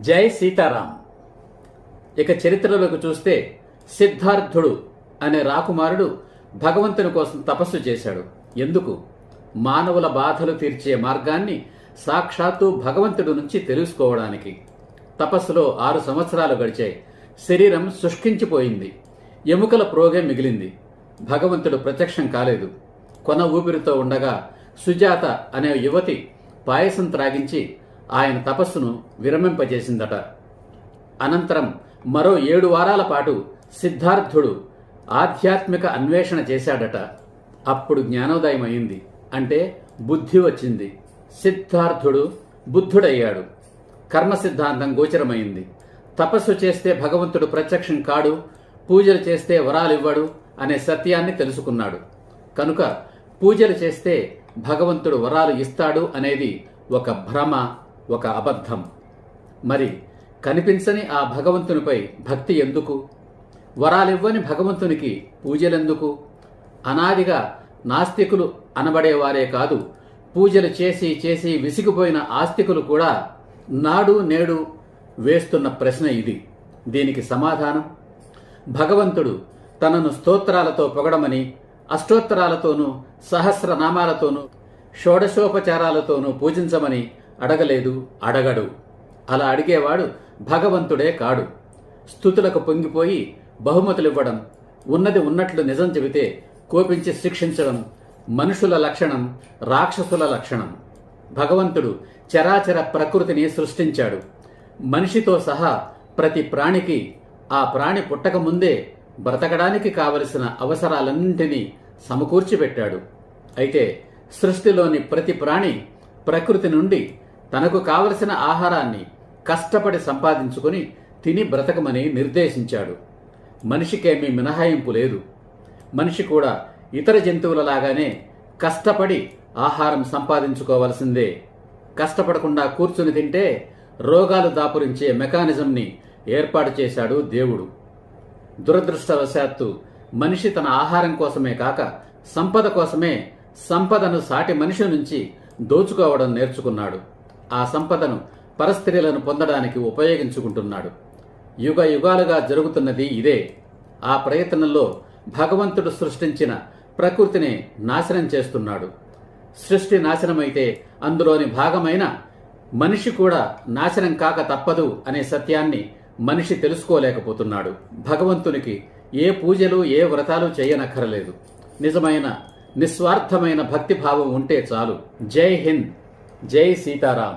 జై సీతారాం. ఇక చరిత్రలోకి చూస్తే సిద్ధార్థుడు అనే రాకుమారుడు భగవంతుని కోసం తపస్సు చేశాడు. ఎందుకు? మానవుల బాధలు తీర్చే మార్గాన్ని సాక్షాత్తు భగవంతుడి నుంచి తెలుసుకోవడానికి. తపస్సులో ఆరు సంవత్సరాలు గడిచాయి. శరీరం శుష్కించిపోయింది. ఎముకల ప్రోగే మిగిలింది. భగవంతుడు ప్రత్యక్షం కాలేదు. కొన ఊపిరితో ఉండగా సుజాత అనే యువతి పాయసం త్రాగించి ఆయన తపస్సును విరమింపజేసిందట. అనంతరం మరో ఏడు వారాల పాటు సిద్ధార్థుడు ఆధ్యాత్మిక అన్వేషణ చేశాడట. అప్పుడు జ్ఞానోదయం అయింది అంటే బుద్ధి వచ్చింది. సిద్ధార్థుడు బుద్ధుడయ్యాడు. కర్మ సిద్ధాంతం గోచరమైంది. తపస్సు చేస్తే భగవంతుడు ప్రత్యక్షం కాడు పూజలు చేస్తే వరాలివ్వడు అనే సత్యాన్ని తెలుసుకున్నాడు. కనుక పూజలు చేస్తే భగవంతుడు వరాలు ఇస్తాడు అనేది ఒక భ్రమ ఒక అబద్ధం. మరి కనిపించని ఆ భగవంతునిపై భక్తి ఎందుకు? వరాలివ్వని భగవంతునికి పూజలెందుకు? అనాదిగా నాస్తికులు అనబడేవారే కాదు పూజలు చేసి చేసి విసిగిపోయిన ఆస్తికులు కూడా నాడు నేడు వేస్తున్న ప్రశ్న ఇది. దీనికి సమాధానం? భగవంతుడు తనను స్తోత్రాలతో పొగడమని అష్టోత్తరాలతోనూ సహస్రనామాలతోనూ షోడశోపచారాలతోనూ పూజించమని అడగలేదు అడగడు. అలా అడిగేవాడు భగవంతుడే కాడు. స్థుతులకు పొంగిపోయి బహుమతులివ్వడం ఉన్నది ఉన్నట్లు నిజం చెబితే కోపించి శిక్షించడం మనుషుల లక్షణం రాక్షసుల లక్షణం. భగవంతుడు చరాచర ప్రకృతిని సృష్టించాడు. మనిషితో సహా ప్రతి ప్రాణికి ఆ ప్రాణి పుట్టకముందే బ్రతకడానికి కావలసిన అవసరాలన్నింటినీ సమకూర్చి పెట్టాడు అయితే సృష్టిలోని ప్రతి ప్రాణి ప్రకృతి నుండి తనకు కావలసిన ఆహారాన్ని కష్టపడి సంపాదించుకుని తిని బ్రతకమని నిర్దేశించాడు. మనిషికేమీ మినహాయింపు లేదు. మనిషి కూడా ఇతర జంతువులలాగానే కష్టపడి ఆహారం సంపాదించుకోవలసిందే. కష్టపడకుండా కూర్చుని తింటే రోగాలు దాపురించే మెకానిజంని ఏర్పాటు చేశాడు దేవుడు. దురదృష్టవశాత్తు మనిషి తన ఆహారం కోసమే కాక సంపద కోసమే సంపదను సాటి మనిషి నుంచి దోచుకోవడం నేర్చుకున్నాడు. ఆ సంపదను పరస్త్రీలను పొందడానికి ఉపయోగించుకుంటున్నాడు. యుగ యుగాలుగా జరుగుతున్నది ఇదే. ఆ ప్రయత్నంలో భగవంతుడు సృష్టించిన ప్రకృతిని నాశనం చేస్తున్నాడు. సృష్టి నాశనమైతే అందులోని భాగమైన మనిషి కూడా నాశనం కాక తప్పదు అనే సత్యాన్ని మనిషి తెలుసుకోలేకపోతున్నాడు. భగవంతునికి ఏ పూజలు ఏ వ్రతాలు చేయనక్కరలేదు. నిజమైన నిస్వార్థమైన భక్తిభావం ఉంటే చాలు. జై హింద్! జై సీతారాం